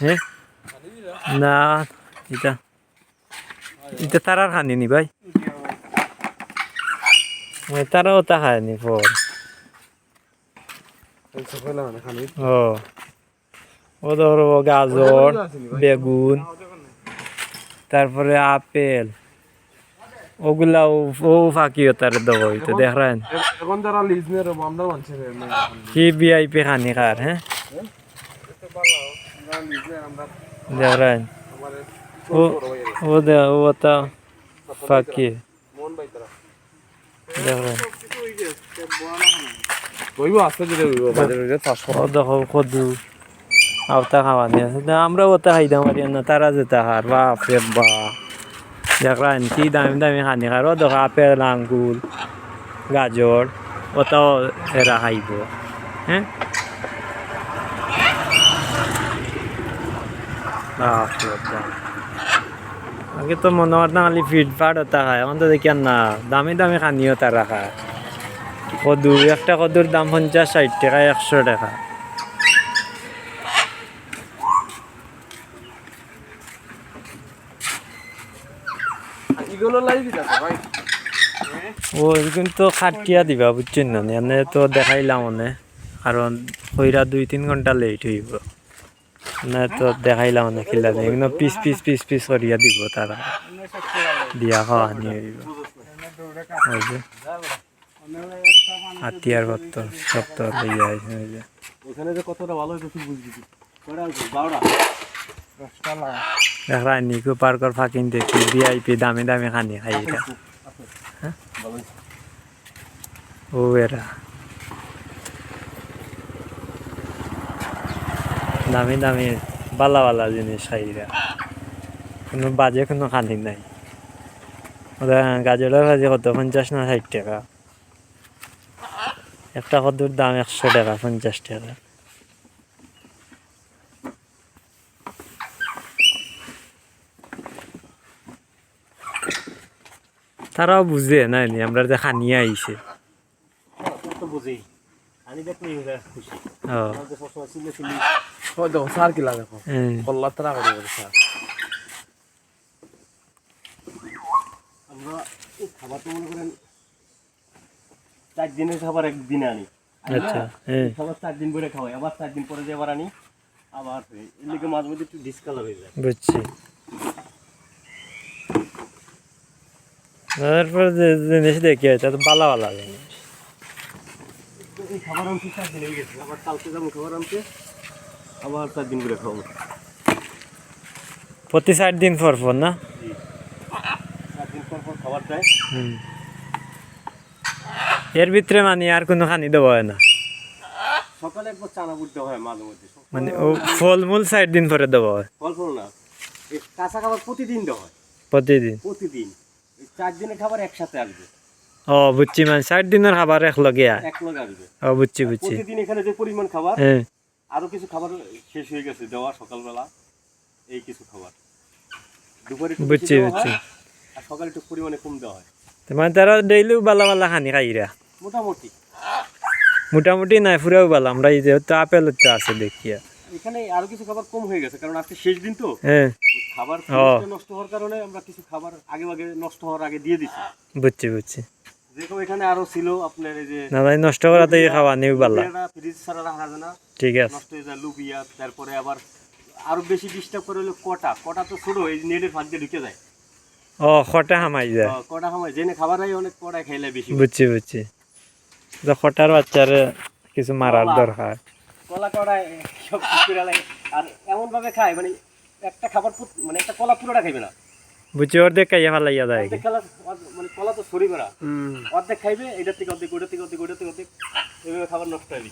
হ্যাঁ না এটা এটা তারার খানি নি ভাই। তারাও তা খায়নি ফল ও ও ধরো গাজর বেগুন তারপরে আপেল ওগুলা ও- ফাঁকিও তার দেবো হইতো দেখেন কি ভিআইপি খানি খার হ্যাঁ? দেখেন ও ও দে ও তা ফাঁকি বাজারে দেখো কদু। আওতা আছে আমরা না তারা যেতে হার বাপ রে বা। দেখলেন কি দামি দামি খানি খার। ও দেখো আপেল আঙ্গুর গাজর ওটাও এরা খাইব। হ্যাঁ বাপ রে বাপ। আগে তো মনে হয় না খালি ফিট ফাট ওটা খায় এখন তো দেখি আর না দামি দামি খানিও তারা খায় কদু একটা কদুর দাম পঞ্চাশ ষাট টাকা একশো টাকা। ও কিন্তু খাটিয়া দিবা বুঝছেন না এনে তো দেখাইলাম মানে কারণ কইরা দুই তিন ঘণ্টা লেট হইব না তো দেখাইলাম মনে খিলা দেয় এগুলো পিস পিস পিস পিস করিয়া দিব তারা। দিয়া খাওয়া নিয়ে যে হাতিয়ার পত্র সব তো লইয়া আইছে ওই যে। ওখানে যে কতটা ভালো হইতো তুই বুঝবি কি কয়টা হইতো বারোটা? দশটা লাগা দেখা নিকো পার্কর ফাঁকিন দেখি ভিআইপি দামি দামি খানি খাই এটা হ্যাঁ? ও এরা দামি দামি বালা বালা জিনিস খাই এরা কোনো বাজে কোনো খানি নাই। ওরা গাজরের ভাজি কত পঞ্চাশ না ষাট টাকা? একটা কদুর দাম একশো টাকা পঞ্চাশ টাকা। তারাও বুঝে নাই নি আমরা যে খানিয়ে আইছে। বুঝি আমি দেখলি খুশি। দেখো সার কি লাগে দেখো। তারা করে করে সার আমরা খাবার তো মনে করেন চার দিনের খাবার একদিনে আনি আনি আচ্ছা খাবার চার দিন পরে খাওয়াই আবার চার দিন পরে যে আবার আনি আবার এর লিগে মাঝে মধ্যে একটু ডিসকালার হয়ে যায়। বুঝছি। তারপর যে জিনিস দেখি এটা তো ভালো ভালো জিনিস। খাবার আনতে চার দিন হয়ে গেছে আবার কালকে যাব খাবার আনতে আবার চার দিন করে খাওয়াবো প্রতি ষাট দিন পর পর না? চার দিন পর পর খাবার দেয় এর ভিতরে মানে আর কোনো খানি দেওয়া হয় না? সকালে একবার চানা হয় মাঝে মধ্যে। মানে ও ফলমূল দিন পরে দেওয়া হয়? ফল ফল না কাঁচা খাবার প্রতিদিন দেওয়া হয়। প্রতিদিন? প্রতিদিন। চার দিনের খাবার একসাথে আসবে। ও বুঝছি মানে ষাট দিনের খাবার এক লগে। এক লগে আসবে। ও বুঝছি বুঝছি। প্রতিদিন এখানে যে পরিমাণ খাবার হ্যাঁ। আরও কিছু খাবার শেষ হয়ে গেছে দেওয়া সকালবেলা এই কিছু খাবার। দুপুরে বুঝছি বুঝছি। আর সকালে একটু পরিমাণে কম দেওয়া হয়। মানে তারা ডেইলিও বালা বালা খানি খাইরা মোটামুটি। মোটামুটি নাই পুরাও বালা। আমরা এই যে আপেল তো আছে দেখিয়া এখানে আরও কিছু খাবার কম হয়ে গেছে কারণ আজকে শেষ দিন তো। হ্যাঁ। খাবার নষ্ট হওয়ার কারণে আমরা কিছু খাবার আগে আগে নষ্ট হওয়ার আগে দিয়ে দিচ্ছি বুঝছি বুঝছি। যেরকম এখানে আরও ছিল আপনার এই যে না ভাই নষ্ট করা তো খাওয়া নিও বালা। ফ্রিজ ছাড়া রাখা যায় না। ঠিক আছে। নষ্ট হয়ে যায় লুবিয়া তারপরে আবার আরও বেশি ডিস্টার্ব করে হলো কটা। কটা তো ছোট এই নেটের ফাঁক দিয়ে ঢুকে যায়। ও খটা হামাই যায়। কটা সময় জেনে খাবার হয় অনেক কটা খাইলে বেশি বুঝছি বুঝছি। বাচ্চারে কিছু মারার দরকার। কলা কড়াই সব কিছু লাগে। আর এমন ভাবে খায় মানে একটা খাবার মানে একটা কলা পুরোটা খাইবে না। বুঝছি অর্ধেক খাইয়া ফেলাইয়া যায় মানে কলা তো সরি করা অর্ধেক খাইবে এটার থেকে অর্ধেক ওটার থেকে অর্ধেক ওটার থেকে অর্ধেক এভাবে খাবার নষ্ট হবে